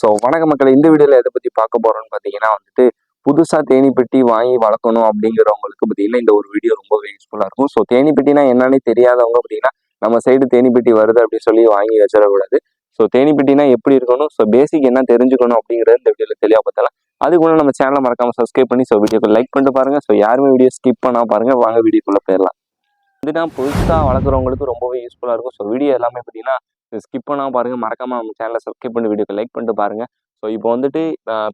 So வணக்க மக்கள் இந்த வீடியோவில் எதை பற்றி பார்க்க போகிறோம்னு பார்த்தீங்கன்னா வந்துட்டு புதுசாக தேனி பெட்டி வாங்கி வளர்க்கணும் அப்படிங்கிறவங்களுக்கு பார்த்தீங்கன்னா இந்த ஒரு வீடியோ ரொம்பவே யூஸ்ஃபுல்லாக இருக்கும். ஸோ தேனி பெட்டினா என்னன்னு தெரியாதவங்க பார்த்தீங்கன்னா நம்ம சைடு தேனி பெட்டி வருது அப்படின்னு சொல்லி வாங்கி வச்சிடக்கூடாது. ஸோ தேனி பெட்டினா எப்படி இருக்கணும்? ஸோ பேசிக் என்ன தெரிஞ்சுக்கணும் அப்படிங்கிறது இந்த வீடியோவில் தெளிவாக பார்த்தலாம் அதுக்குள்ள நம்ம சேனலை மறக்காம சப்ஸ்கிரைப் பண்ணி ஸோ வீடியோக்கு லைக் பண்ணிட்டு பாருங்க. ஸோ யாருமே வீடியோ ஸ்கிப் பண்ணால் பாருங்கள் வாங்க வீடியோக்குள்ளே போயிடலாம். வந்துட்டு புதுசாக வளர்க்குறவங்களுக்கு ரொம்பவே யூஸ்ஃபுல்லாக இருக்கும். ஸோ வீடியோ எல்லாமே பார்த்தீங்கன்னா ஸ்கிப் பண்ணாம பாருங்கள் மறக்காமல் நம்ம சேனலை சப்ஸ்கிரைப் பண்ணி வீடியோக்கு லைக் பண்ணிட்டு பாருங்கள் ஸோ இப்போ வந்துட்டு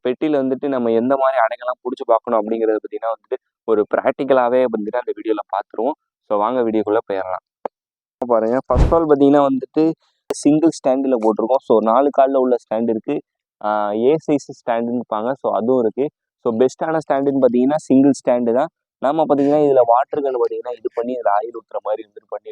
பெட்டியில் வந்துட்டு நம்ம எந்த மாதிரி அடைகள்லாம் பிடிச்சி பார்க்கணும் அப்படிங்கிறது பார்த்தீங்கன்னா வந்துட்டு ஒரு ப்ராக்டிக்கலாகவே வந்துட்டு அந்த வீடியோவில் பார்த்துருவோம் ஸோ வாங்க வீடியோக்குள்ளே போயிடலாம். பாருங்க. ஃபர்ஸ்ட் ஆல் பார்த்தீங்கன்னா வந்துட்டு சிங்கிள் ஸ்டாண்டில் போட்டிருக்கோம். ஸோ நாலு காலில் உள்ள ஸ்டாண்ட் இருக்குது ஏ சைஸ் ஸ்டாண்டுன்னு இருப்பாங்க. ஸோ அதுவும் இருக்குது ஸோ பெஸ்ட்டான ஸ்டாண்டுன்னு பார்த்தீங்கன்னா சிங்கிள் ஸ்டாண்டு தான். நம்ம பார்த்தீங்கன்னா இதில் வாட்டர் கன் பார்த்தீங்கன்னா இது பண்ணி இதில் ஆயில் ஊற்றுற மாதிரி இது பண்ணி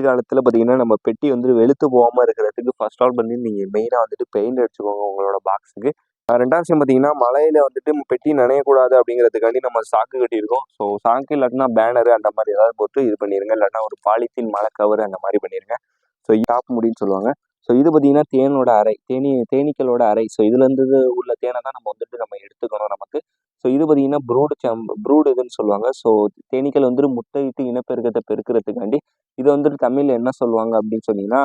வெயில் காலத்தில் பார்த்தீங்கன்னா நம்ம பெட்டி வந்து வெளுத்து போகாமல் இருக்கிறதுக்கு ஃபர்ஸ்ட் ஆல் பண்ணி நீங்கள் மெயினாக வந்துட்டு பெயிண்ட் அடிச்சுக்கோங்க உங்களோட பாக்ஸுக்கு ரெண்டாவது விஷயம் பார்த்தீங்கன்னா மழையில வந்துட்டு பெட்டி நனையக்கூடாது அப்படிங்கிறதுக்காண்டி நம்ம சாக்கு கட்டியிருக்கோம். ஸோ சாக்கு இல்லாட்டினா பேனர் அந்த மாதிரி ஏதாவது போட்டு இது பண்ணிடுங்க இல்லாட்டினா ஒரு பாலித்தீன் மழை கவர் அந்த மாதிரி பண்ணிடுங்க ஸோ டாப் முடின்னு சொல்லுவாங்க. ஸோ இது பார்த்தீங்கன்னா தேனோட அறை தேனி தேனீக்களோட அறை. ஸோ இதுலேருந்து உள்ள தேனை தான் நம்ம வந்துட்டு நம்ம எடுத்துக்கணும் நமக்கு. ஸோ இது பார்த்தீங்கன்னா ப்ரூடு சம் ப்ரூடு இதுன்னு சொல்லுவாங்க. ஸோ தேனீக்கள் வந்துட்டு முட்டையிட்டு இனப்பெருக்கத்தை பெருக்கிறதுக்காண்டி இது வந்துட்டு தமிழில் என்ன சொல்லுவாங்க அப்படின்னு சொன்னீங்கன்னா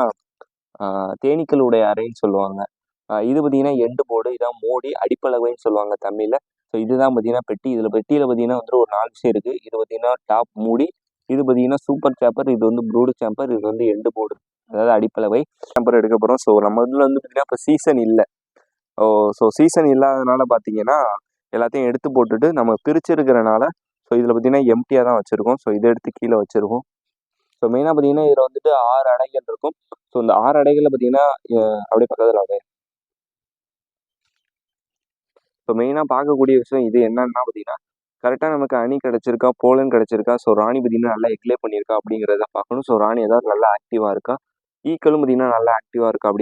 ஆஹ், தேனீக்களுடைய அறைன்னு சொல்லுவாங்க. இது பார்த்தீங்கன்னா எண்டு போர்டு இதான் மோடி அடிப்பலகைன்னு சொல்லுவாங்க தமிழில். ஸோ இதுதான் பார்த்தீங்கன்னா பெட்டி. இதில் பெட்டியில் பார்த்தீங்கன்னா வந்துட்டு ஒரு நாலு விஷயம் இருக்குது இது பார்த்தீங்கன்னா டாப் மூடி இது பார்த்தீங்கன்னா சூப்பர் சாப்பர் இது வந்து ப்ரூடு சாம்பர் இது வந்து எண்டு போர்டு அதாவது அடிப்பலவை சாம்பர் எடுக்க போகிறோம் ஸோ நம்ம இதில் வந்து பார்த்தீங்கன்னா இப்போ சீசன் இல்லை. ஓ ஸோ சீசன் இல்லாதனால பார்த்தீங்கன்னா எல்லாத்தையும் எடுத்து போட்டுட்டு நம்ம பிரிச்சிருக்கிறனால ஸோ இதில் பார்த்தீங்கன்னா எம்டியாக தான் வச்சுருக்கோம். ஸோ இதை எடுத்து கீழே வச்சுருக்கோம் ஸோ மெயினாக பார்த்தீங்கன்னா இதில் வந்துட்டு ஆறு அடைகள் இருக்கும். ஸோ இந்த ஆறு அடைகளில் பார்த்தீங்கன்னா அப்படியே பக்கத்தில் அப்படியே. ஸோ மெயினாக பார்க்கக்கூடிய விஷயம் இது என்னன்னா பார்த்தீங்கன்னா கரெக்டாக நமக்கு அணி கிடச்சிருக்கா போலன் கிடச்சிருக்கா ஸோ ராணி பார்த்தீங்கன்னா நல்லா எக்லே பண்ணியிருக்கா அப்படிங்கிறத பார்க்கணும். ஸோ ராணி ஏதாவது நல்லா ஆக்டிவாக இருக்கா ஈக்களும் பார்த்தீங்கன்னா நல்லா ஆக்டிவாக இருக்கா அப்படி